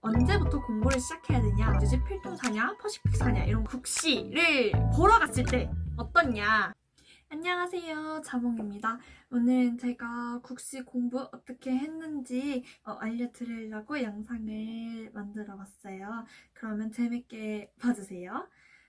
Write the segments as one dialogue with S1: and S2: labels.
S1: 언제부터 공부를 시작해야 되냐, 이제 필통 사냐, 퍼시픽 사냐 이런 국시를 보러 갔을 때 어떻냐. 안녕하세요, 자몽입니다. 오늘은 제가 국시 공부 어떻게 했는지 어, 알려드리려고 영상을 만들어 봤어요. 그러면 재밌게 봐주세요.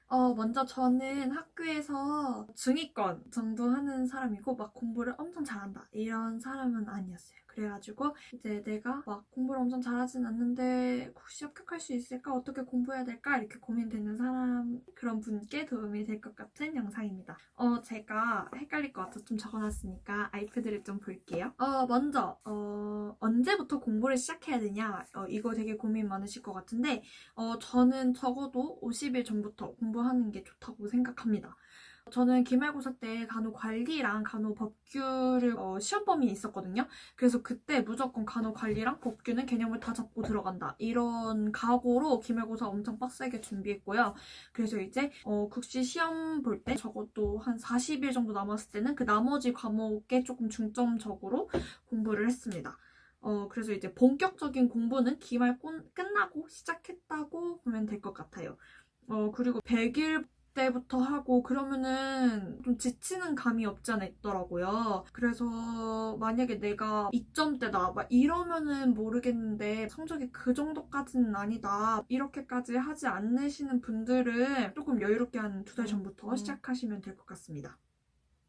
S1: 어, 먼저 저는 학교에서 중위권 정도 하는 사람이고, 막 공부를 엄청 잘한다. 이런 사람은 아니었어요. 그래가지고, 이제 내가 막 공부를 엄청 잘하진 않는데, 국시 합격할 수 있을까? 어떻게 공부해야 될까? 이렇게 고민되는 사람, 그런 분께 도움이 될 것 같은 영상입니다. 어, 제가 헷갈릴 것 같아서 좀 적어놨으니까 아이패드를 좀 볼게요. 어, 먼저, 어, 언제부터 공부를 시작해야 되냐? 어, 이거 되게 고민 많으실 것 같은데, 어, 저는 적어도 50일 전부터 공부하는 게 좋다고 생각합니다. 저는 기말고사 때 간호 관리랑 간호 법규를 어, 시험 범위에 있었거든요. 그래서 그때 무조건 간호 관리랑 법규는 개념을 다 잡고 들어간다. 이런 각오로 기말고사 엄청 빡세게 준비했고요. 그래서 이제 어, 국시 시험 볼 때 적어도 한 40일 정도 남았을 때는 그 나머지 과목에 조금 중점적으로 공부를 했습니다. 어, 그래서 이제 본격적인 공부는 기말 꼰- 끝나고 시작했다고 보면 될 것 같아요. 어, 그리고 100일 때부터 하고 그러면은 좀 지치는 감이 없지 않아 있더라고요. 그래서 만약에 내가 2점대다 막 이러면은 모르겠는데 성적이 그 정도까지는 아니다. 이렇게까지 하지 않으시는 분들은 조금 여유롭게 한 두 달 전부터
S2: 음.
S1: 시작하시면 될 것 같습니다.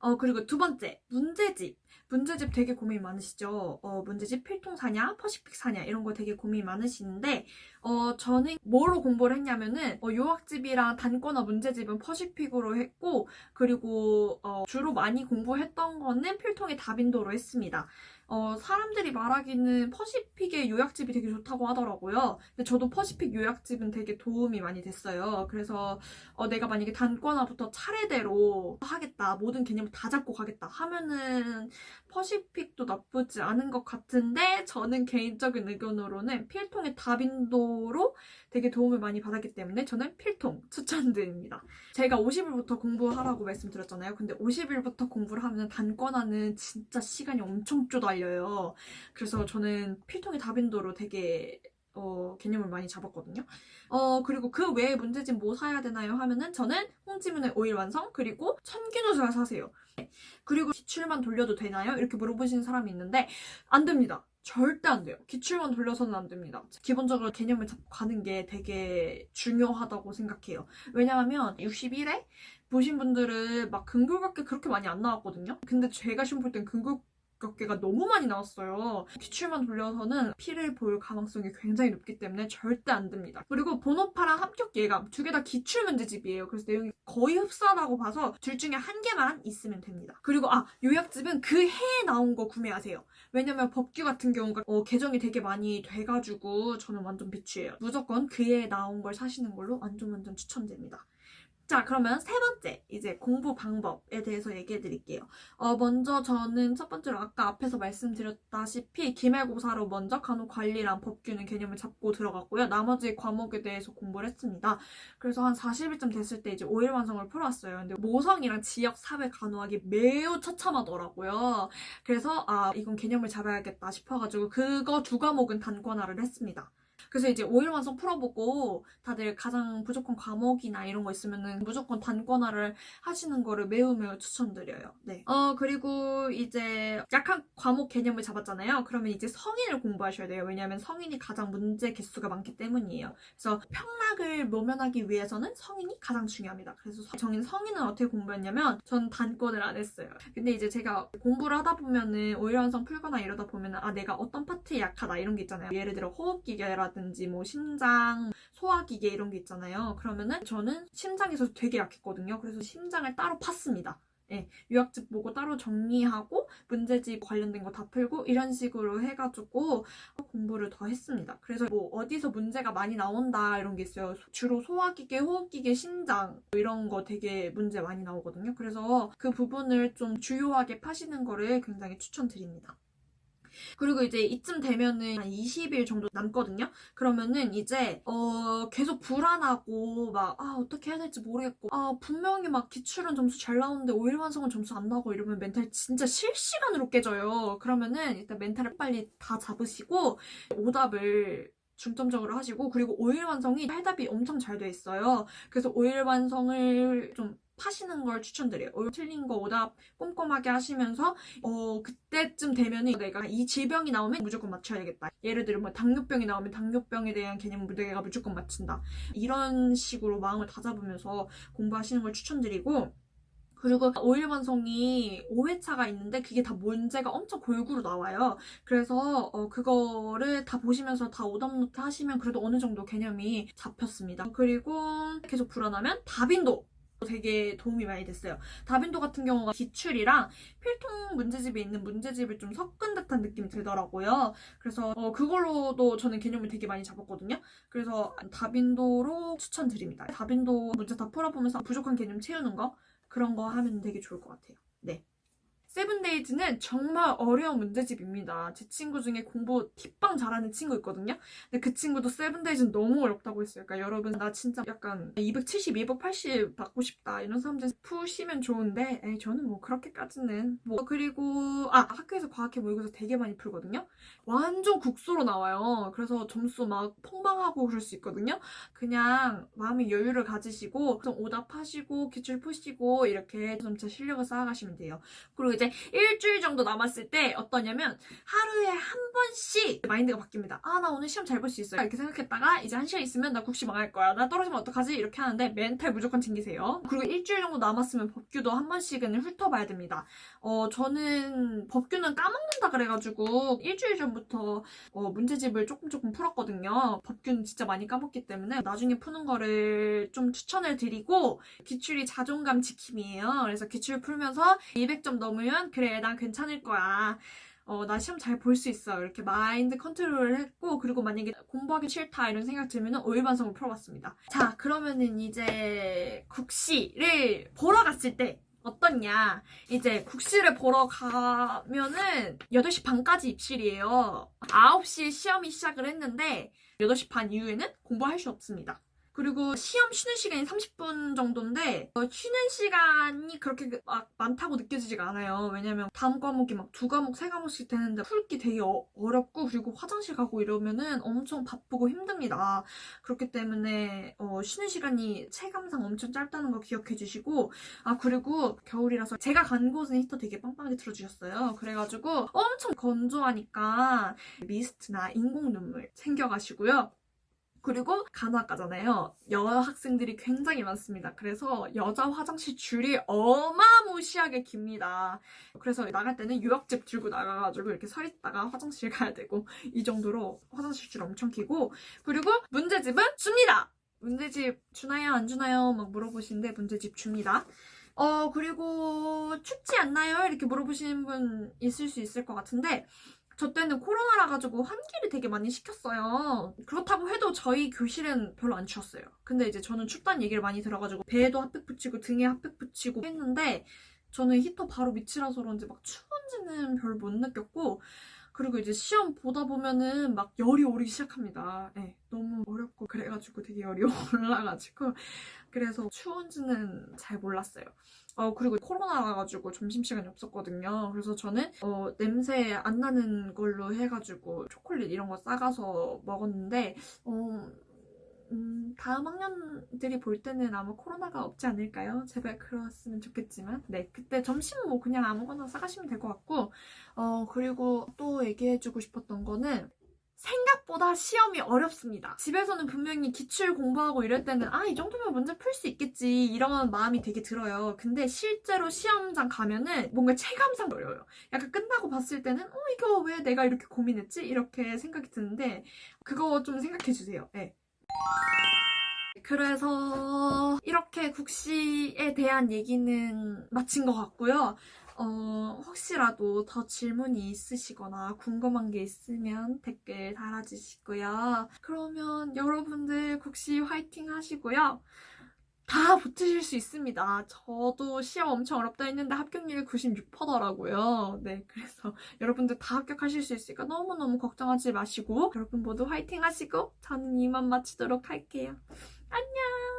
S1: 어, 그리고 두 번째, 문제집. 문제집 되게 고민 많으시죠? 어, 문제집 필통 사냐, 퍼시픽 사냐, 이런 거 되게 고민 많으시는데, 어, 저는 뭐로 공부를 했냐면은, 어, 요학집이랑 단거나 문제집은 퍼시픽으로 했고, 그리고, 어, 주로 많이 공부했던 거는 필통의 다빈도로 했습니다. 어, 사람들이 말하기는 퍼시픽의 요약집이 되게 좋다고 하더라고요. 근데 저도 퍼시픽 요약집은 되게 도움이 많이 됐어요. 그래서, 어, 내가 만약에 단권화부터 차례대로 하겠다, 모든 개념을 다 잡고 가겠다 하면은 퍼시픽도 나쁘지 않은 것 같은데 저는 개인적인 의견으로는 필통의 다빈도로 되게 도움을 많이 받았기 때문에 저는 필통 추천드립니다. 제가 50일부터 공부하라고 말씀드렸잖아요. 근데 50일부터 공부를 하면 단권화는 진짜 시간이 엄청 쪼달려요. 그래서 저는 필통의 다빈도로 되게 어, 개념을 많이 잡았거든요. 어, 그리고 그 외에 문제집 뭐 사야 되나요? 하면은 저는 홍지문의 오일 완성, 그리고 천기누설 사세요. 그리고 기출만 돌려도 되나요? 이렇게 물어보시는 사람이 있는데, 안 됩니다. 절대 안 돼요. 기출만 돌려서는 안 됩니다. 기본적으로 개념을 잡고 가는 게 되게 중요하다고 생각해요. 왜냐하면 61회 보신 분들은 막 근골각계 그렇게 많이 안 나왔거든요. 근데 제가 시험 볼땐 근골 각계가 너무 많이 나왔어요. 기출만 돌려서는 피를 볼 가능성이 굉장히 높기 때문에 절대 안 됩니다. 그리고 본오파랑 합격 예감 두 개 다 기출 문제집이에요. 그래서 내용이 거의 흡사하다고 봐서 둘 중에 한 개만 있으면 됩니다. 그리고 아 요약집은 그 해에 나온 거 구매하세요. 왜냐면 법규 같은 경우가 어, 개정이 되게 많이 돼가지고 저는 완전 비추예요. 무조건 그 해에 나온 걸 사시는 걸로 완전 완전 추천드립니다. 자, 그러면 세 번째, 이제 공부 방법에 대해서 얘기해 드릴게요. 어, 먼저 저는 첫 번째로 아까 앞에서 말씀드렸다시피 기말고사로 먼저 간호관리랑 법규는 개념을 잡고 들어갔고요. 나머지 과목에 대해서 공부를 했습니다. 그래서 한 40일쯤 됐을 때 이제 5일 완성을 풀어왔어요. 근데 모성이랑 지역 사회 간호하기 매우 처참하더라고요. 그래서 아 이건 개념을 잡아야겠다 싶어가지고 그거 두 과목은 단권화를 했습니다. 그래서 이제 5일 완성 풀어보고 다들 가장 부족한 과목이나 이런 거 있으면은 무조건 단권화를 하시는 거를 매우 매우 추천드려요. 네. 어 그리고 이제 약한 과목 개념을 잡았잖아요. 그러면 이제 성인을 공부하셔야 돼요. 왜냐하면 성인이 가장 문제 개수가 많기 때문이에요. 그래서 평락을 모면하기 위해서는 성인이 가장 중요합니다. 그래서 정인 성인은 어떻게 공부했냐면 전 단권을 안 했어요. 근데 이제 제가 공부를 하다 보면은 오일완성 풀거나 이러다 보면은 아 내가 어떤 파트에 약하다 이런 게 있잖아요. 예를 들어 호흡기계라 든지 뭐 심장, 소화기계 이런 게 있잖아요. 그러면은 저는 심장에서 되게 약했거든요. 그래서 심장을 따로 팠습니다. 예, 유학집 보고 따로 정리하고 문제집 관련된 거 다 풀고 이런 식으로 해가지고 공부를 더 했습니다. 그래서 뭐 어디서 문제가 많이 나온다 이런 게 있어요. 주로 소화기계, 호흡기계, 심장 뭐 이런 거 되게 문제 많이 나오거든요. 그래서 그 부분을 좀 주요하게 파시는 거를 굉장히 추천드립니다. 그리고 이제 이쯤 되면은 한 20일 정도 남거든요. 그러면은 이제 어 계속 불안하고 막 아 어떻게 해야 될지 모르겠고 아 분명히 막 기출은 점수 잘 나오는데 오일 완성은 점수 안 나고 이러면 멘탈 진짜 실시간으로 깨져요. 그러면은 일단 멘탈을 빨리 다 잡으시고 오답을 중점적으로 하시고 그리고 오일 완성이 해답이 엄청 잘 돼 있어요. 그래서 오일 완성을 좀 파시는 걸 추천드려요. 틀린 거 오답 꼼꼼하게 하시면서 어 그때쯤 되면은 내가 이 질병이 나오면 무조건 맞춰야겠다. 예를 들어 뭐 당뇨병이 나오면 당뇨병에 대한 개념을 내가 무조건 맞춘다. 이런 식으로 마음을 다잡으면서 공부하시는 걸 추천드리고 그리고 오일 완성이 5회차가 있는데 그게 다 문제가 엄청 골고루 나와요. 그래서 어, 그거를 다 보시면서 다 오답노트 하시면 그래도 어느 정도 개념이 잡혔습니다. 그리고 계속 불안하면 다빈도 되게 도움이 많이 됐어요. 다빈도 같은 경우가 기출이랑 필통 문제집에 있는 문제집을 좀 섞은 듯한 느낌이 들더라고요. 그래서 어, 그걸로도 저는 개념을 되게 많이 잡았거든요. 그래서 다빈도로 추천드립니다. 다빈도 문제 다 풀어보면서 부족한 개념 채우는 거 그런 거 하면 되게 좋을 것 같아요. 네. 세븐데이즈는 정말 어려운 문제집입니다. 제 친구 중에 공부 팁빵 잘하는 친구 있거든요. 근데 그 친구도 세븐데이즈는 너무 어렵다고 했어요. 그러니까 여러분 나 진짜 약간 270, 280 받고 싶다 이런 사람들 푸시면 좋은데 에이, 저는 뭐 그렇게까지는 뭐 그리고 아 학교에서 과학회 모의고사 되게 많이 풀거든요. 완전 국수로 나와요. 그래서 점수 막 폭망하고 그럴 수 있거든요. 그냥 마음의 여유를 가지시고 좀 오답하시고 기출 푸시고 이렇게 점차 실력을 쌓아가시면 돼요. 그리고 이제 일주일 정도 남았을 때 어떠냐면 하루에 한 번씩 마인드가 바뀝니다. 아 나 오늘 시험 잘 볼 수 있어요. 이렇게 생각했다가 이제 한 시간 있으면 나 국시 망할 거야. 나 떨어지면 어떡하지? 이렇게 하는데 멘탈 무조건 챙기세요. 그리고 일주일 정도 남았으면 법규도 한 번씩은 훑어봐야 됩니다. 어 저는 법규는 까먹는다 그래가지고 일주일 전부터 어, 문제집을 조금 조금 풀었거든요. 법규는 진짜 많이 까먹기 때문에 나중에 푸는 거를 좀 추천을 드리고 기출이 자존감 지킴이에요. 그래서 기출 풀면서 200점 넘으면 그래 난 괜찮을 거야. 어, 나 시험 잘 볼 수 있어. 이렇게 마인드 컨트롤을 했고, 그리고 만약에 공부하기 싫다 이런 생각 들면은 오일반성을 풀어봤습니다. 자, 그러면은 이제 국시를 보러 갔을 때 어떻냐. 이제 국시를 보러 가면은 8시 반까지 입실이에요. 9시에 시험이 시작을 했는데 8시 반 이후에는 공부할 수 없습니다. 그리고 시험 쉬는 시간이 30분 정도인데 어, 쉬는 시간이 그렇게 그- 막 많다고 느껴지지가 않아요. 왜냐면 다음 과목이 막 두 과목, 세 과목씩 되는데 풀기 되게 어, 어렵고 그리고 화장실 가고 이러면은 엄청 바쁘고 힘듭니다. 그렇기 때문에 어, 쉬는 시간이 체감상 엄청 짧다는 거 기억해 주시고 아 그리고 겨울이라서 제가 간 곳은 히터 되게 빵빵하게 틀어주셨어요. 그래가지고 엄청 건조하니까 미스트나 인공 눈물 챙겨가시고요. 그리고 간호학과잖아요. 여학생들이 굉장히 많습니다. 그래서 여자 화장실 줄이 어마무시하게 깁니다. 그래서 나갈 때는 유학집 들고 나가가지고 이렇게 서 있다가 화장실 가야 되고 이 정도로 화장실 줄 엄청 기고 그리고 문제집은 줍니다. 문제집 주나요 안 주나요 막 물어보시는데 문제집 줍니다. 어 그리고 춥지 않나요? 이렇게 물어보시는 분 있을 수 있을 것 같은데 저 때는 코로나라 가지고 환기를 되게 많이 시켰어요. 그렇다고 해도 저희 교실은 별로 안 추웠어요. 근데 이제 저는 춥다는 얘기를 많이 들어가지고 배에도 핫팩 붙이고 등에 핫팩 붙이고 했는데 저는 히터 바로 밑이라서 그런지 막 추운지는 별 못 느꼈고 그리고 이제 시험 보다 보면은 막 열이 오르기 시작합니다. 네, 너무 어렵고 그래가지고 되게 열이 올라가지고 그래서 추운지는 잘 몰랐어요. 어 그리고 코로나라 가지고 점심시간이 없었거든요. 그래서 저는 어 냄새 안 나는 걸로 해가지고 초콜릿 이런 거 싸가서 먹었는데 어 음, 다음 학년들이 볼 때는 아마 코로나가 없지 않을까요? 제발 그랬으면 좋겠지만. 네, 그때 점심 뭐 그냥 아무거나 싸가시면 될 것 같고, 어, 그리고 또 얘기해주고 싶었던 거는, 생각보다 시험이 어렵습니다. 집에서는 분명히 기출 공부하고 이럴 때는, 아, 이 정도면 문제 풀 수 있겠지. 이런 마음이 되게 들어요. 근데 실제로 시험장 가면은 뭔가 체감상 어려워요. 약간 끝나고 봤을 때는, 어, 이거 왜 내가 이렇게 고민했지? 이렇게 생각이 드는데, 그거 좀 생각해 주세요. 네. 그래서 이렇게 국시에 대한 얘기는 마친 것 같고요. 어, 혹시라도 더 질문이 있으시거나 궁금한 게 있으면 댓글 달아주시고요. 그러면 여러분들 국시 화이팅 하시고요. 다 붙으실 수 있습니다. 저도 시험 엄청 어렵다 했는데 합격률이 96%더라고요. 네, 그래서 여러분들 다 합격하실 수 있으니까 너무너무 걱정하지 마시고 여러분 모두 화이팅 하시고 저는 이만 마치도록 할게요. 안녕!